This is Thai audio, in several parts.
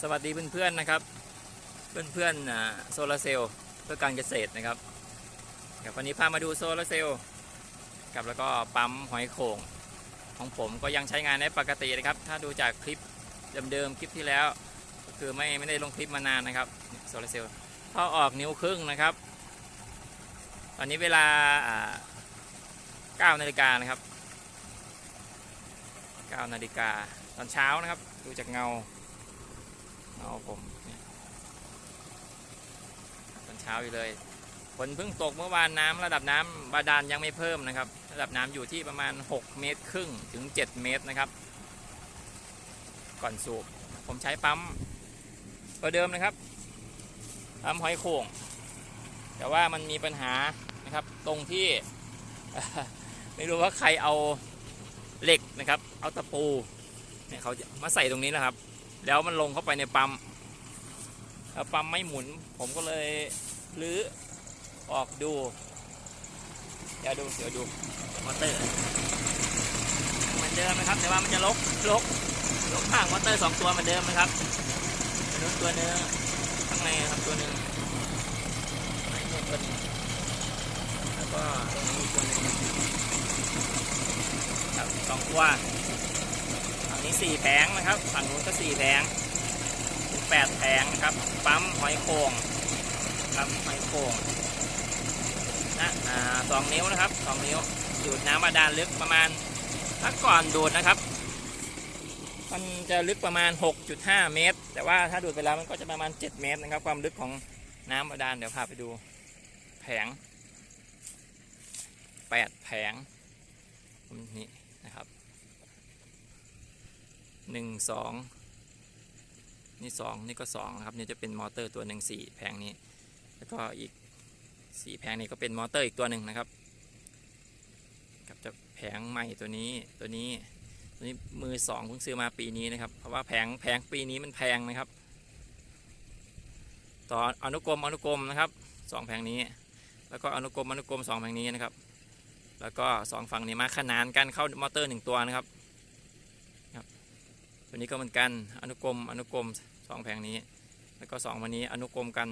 สวัสดีเพื่อนๆนะครับ เพื่อนๆอ่าโซลาร์เซลล์เพื่อการเกษตรนะครับครับวันนี้พามาดูโซลาร์เซลล์กับแล้วก็ปั๊มหอยโข่งของผมก็ยังใช้งานได้ปกตินะครับ ถ้าดูจากคลิปเดิมๆคลิปที่แล้ว คือไม่ไม่ได้ลงคลิปมานานนะครับโซลาร์เซลล์พอออกนิ้วครึ่งนะครับ ตอนนี้เวลาอ่า9นาฬิกานะครับ9นาฬิกาตอนเช้านะครับ ดูจากเงา เอาผมตอนเช้าอยู่เลยฝนเพิ่งตกเมื่อวานน้ำระดับน้ำบาดาลยังไม่เพิ่มนะครับ ระดับน้ำอยู่ที่ประมาณ 6 เมตรครึ่งถึง 7 เมตรนะครับ ก่อนสูบผมใช้ปั๊มตัวเดิมนะครับปั๊มหอยโข่ง แต่ว่ามันมีปัญหานะครับ ตรงที่ไม่รู้ว่าใครเอาเหล็กนะครับ เอาตะปูเนี่ยเขาจะมาใส่ตรงนี้นะครับ แล้วมันลงเข้าไปในปั๊มแล้วปั๊มไม่หมุน ผมก็เลยรื้อออกดู เดี๋ยวดูเดี๋ยวดูมอเตอร์เหมือนเดิมนะครับ แต่ว่ามันจะลกลกลกข้างมอเตอร์สองตัวเหมือนเดิมนะครับตัวหนึงข้างในครับตัวหนึ่งไหนนู่นตัวนึงแล้วก็ตรงนี้อีกตัวหนึ่งครับสองตัว นี้สี่แผงนะครับ ฝั่งนู้นก็สี่แผงแปดแผงนะครับ ปั๊มหอยโข่งครับหอยโข่งนะอ่าสองนิ้วนะครับสองนิ้วดูดน้ำบาดาลลึกประมาณถ้าก่อนดูดนะครับ มันจะลึกประมาณ 6.5 เมตร แต่ว่าถ้าดูดไปแล้วมันก็จะประมาณ 7 เมตรนะครับ ความลึกของน้ำบาดาลเดี๋ยวพาไปดูแผง 8 แผงนี่ หนึ่งสองนี่สองนี่ก็สองนะครับนี่จะเป็นมอเตอร์ตัวหนึ่งสี่แผงนี้ แล้วก็อีกสี่แผงนี้ก็เป็นมอเตอร์อีกตัวหนึ่งนะครับกับจะแผงใหม่ตัวนี้ตัวนี้ตัวนี้มือสองเพิ่งซื้อมาปีนี้นะครับ เพราะว่าแผงแผงปีนี้มันแพงนะครับ ต่ออนุกรมอนุกรมนะครับสองแผงนี้ แล้วก็อนุกรมอนุกรมสองแผงนี้นะครับ แล้วก็สองฝั่งนี้มาขนานกันเข้ามอเตอร์หนึ่งตัวนะครับ ตัวนี้ก็เหมือนกันอนุกรมอนุกรมสองแผงนี้ แล้วก็สองวันนี้อนุกรมกัน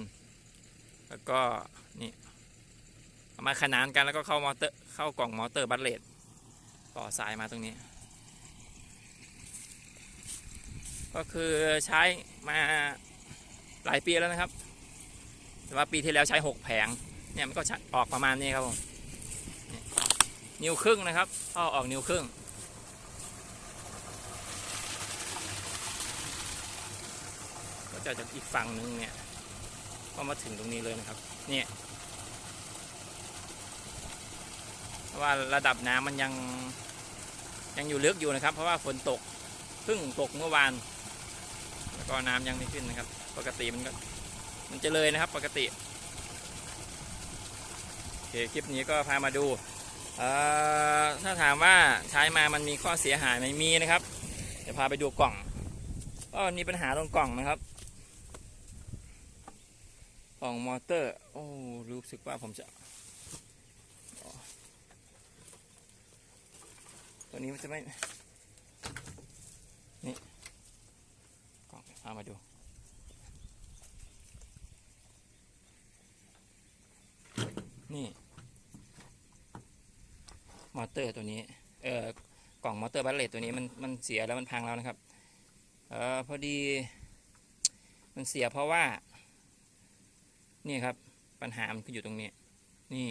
แล้วก็นี่มาขนานกันแล้วก็เข้ามอเตอร์เข้ากล่องมอเตอร์บัตเลตต่อสายมาตรงนี้ ก็คือใช้มาหลายปีแล้วนะครับ แต่ว่าปีที่แล้วใช้หกแผง เนี่ยมันก็ออกประมาณนี้ครับผมนิ้วครึ่งนะครับท่อออกนิ้วครึ่ง จะจากอีกฝั่งหนึ่งเนี่ยก็มาถึงตรงนี้เลยนะครับ เนี่ยว่าระดับน้ำมันยังยังอยู่ลึกอยู่นะครับ เพราะว่าฝนตกเพิ่งตกเมื่อวาน แล้วก็น้ำยังไม่ขึ้นนะครับ ปกติมันก็มันจะเลยนะครับ ปกติโอเคคลิปนี้ก็พามาดูถ้าถามว่าใช้มามันมีข้อเสียหายไหมมีนะครับเดี๋ยวพาไปดูกล่องก็มีปัญหาตรงกล่องนะครับ ล่องมอเตอร์ โอ้ รู้สึกว่าผมจะตัวนี้มันจะไม่ นี่กล่องเอามาดู นี่ มอเตอร์ตัวนี้ เอ่อ กล่องมอเตอร์บัตเลตตัวนี้มันมันเสียแล้วมันพังแล้วนะครับ เอ่อ พอดี มันเสียเพราะว่า นี่ครับปัญหามันคืออยู่ตรงนี้ นี่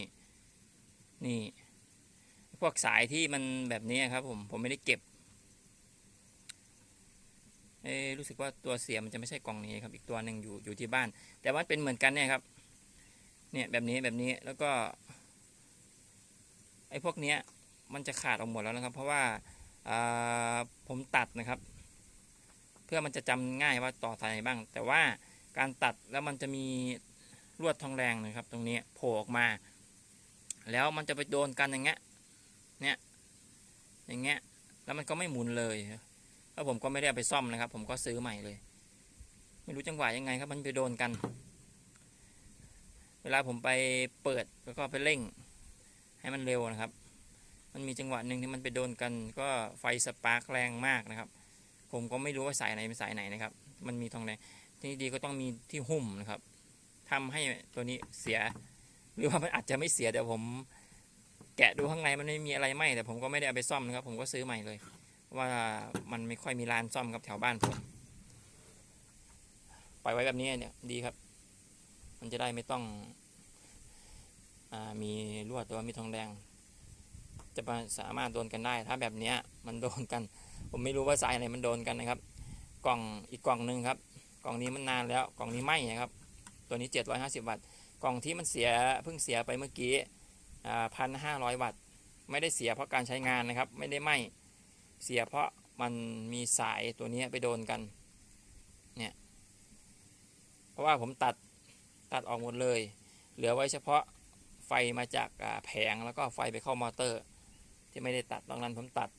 นี่ พวกสายที่มันแบบนี้ครับ ผมผมไม่ได้เก็บ เอะรู้สึกว่าตัวเสียมันจะไม่ใช่กล่องนี้ครับ อีกตัวหนึ่งอยู่อยู่ที่บ้าน แต่ว่าเป็นเหมือนกันเนี่ยครับ เนี่ยแบบนี้แบบนี้แล้วก็ ไอ้พวกเนี้ย มันจะขาดออกหมดแล้วนะครับ เพราะว่าอ่าผมตัดนะครับ เพื่อมันจะจำง่ายว่าต่อสายไหนบ้าง แต่ว่าการตัดแล้วมันจะมี ลวดทองแดงนะครับ ตรงนี้โผล่ออกมา แล้วมันจะไปโดนกันอย่างเงี้ยเนี่ยอย่างเงี้ยแล้วมันก็ไม่หมุนเลยแล้วผมก็ไม่ได้ไปซ่อมนะครับ ผมก็ซื้อใหม่เลย ไม่รู้จังหวะยังไงครับ มันไปโดนกัน เวลาผมไปเปิดแล้วก็ไปเร่ง ให้มันเร็วนะครับ มันมีจังหวะหนึ่งที่มันไปโดนกัน ก็ไฟสปาร์กแรงมากนะครับ ผมก็ไม่รู้ว่าสายไหนเป็นสายไหนนะครับ มันมีทองแดงที่ดีก็ต้องมีที่หุ้มนะครับ ทำให้ตัวนี้เสีย หรือว่ามันอาจจะไม่เสียเดี๋ยวผมแกะดูข้างในมันไม่มีอะไรไหมแต่ผมก็ไม่ได้เอาไปซ่อมนะครับ ผมก็ซื้อใหม่เลย ว่ามันไม่ค่อยมีร้านซ่อมครับแถวบ้านผมปล่อยไว้แบบนี้เนี่ยดีครับ มันจะได้ไม่ต้องอมีลวดหรือว่ามีทองแดง จะสามารถโดนกันได้ ถ้าแบบนี้มันโดนกัน ผมไม่รู้ว่าสายอะไหนมันโดนกันนะครับ กล่องอีกกล่องหนึ่งครับ กล่องนี้มันนานแล้ว กล่องนี้ไหมนะครับ ตัวนี้ 750 วัตต์ กล่องที่มันเสียเพิ่งเสียไปเมื่อกี้พันห้าร้อยวัตต์ ไม่ได้เสียเพราะการใช้งานนะครับ ไม่ได้ไหมเสียเพราะมันมีสายตัวนี้ไปโดนกัน เนี่ย เพราะว่าผมตัดตัดออกหมดเลย เหลือไว้เฉพาะไฟมาจากแผงแล้วก็ไฟไปเข้ามอเตอร์ ที่ไม่ได้ตัดตรงนั้นผมตัด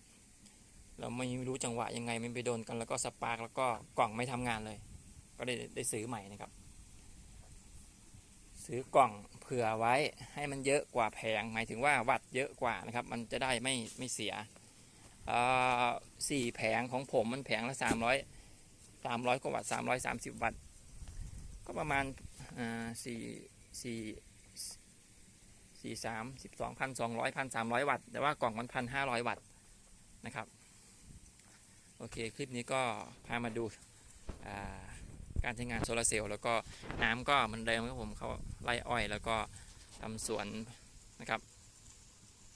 เราไม่รู้จังหวะยังไงมันไปโดนกันแล้วก็สปาร์กแล้วก็กล่องไม่ทำงานเลย ก็ได้ได้ซื้อใหม่นะครับ ซื้อกล่องเผื่อไว้ให้มันเยอะกว่าแผง หมายถึงว่าวัตต์เยอะกว่านะครับ มันจะได้ไม่ไม่เสียอ่อสี่แผงของผมมันแผงละสามร้อยสามร้อยกว่าวัตต์สามร้อยสามสิบวัตต์ก็ประมาณอ่าสี่สี่สี่สามสิบสองพันสองร้อยพันสามร้อยวัตต์แต่ว่ากล่องมันพันห้าร้อยวัตต์นะครับ โอเค คลิปนี้ก็พามาดูอ่า การใช้งานโซลาร์เซลล์แล้วก็น้ำก็เหมันเดิมครับผมเขาไล่อ้อย แล้วก็ทำสวนนะครับ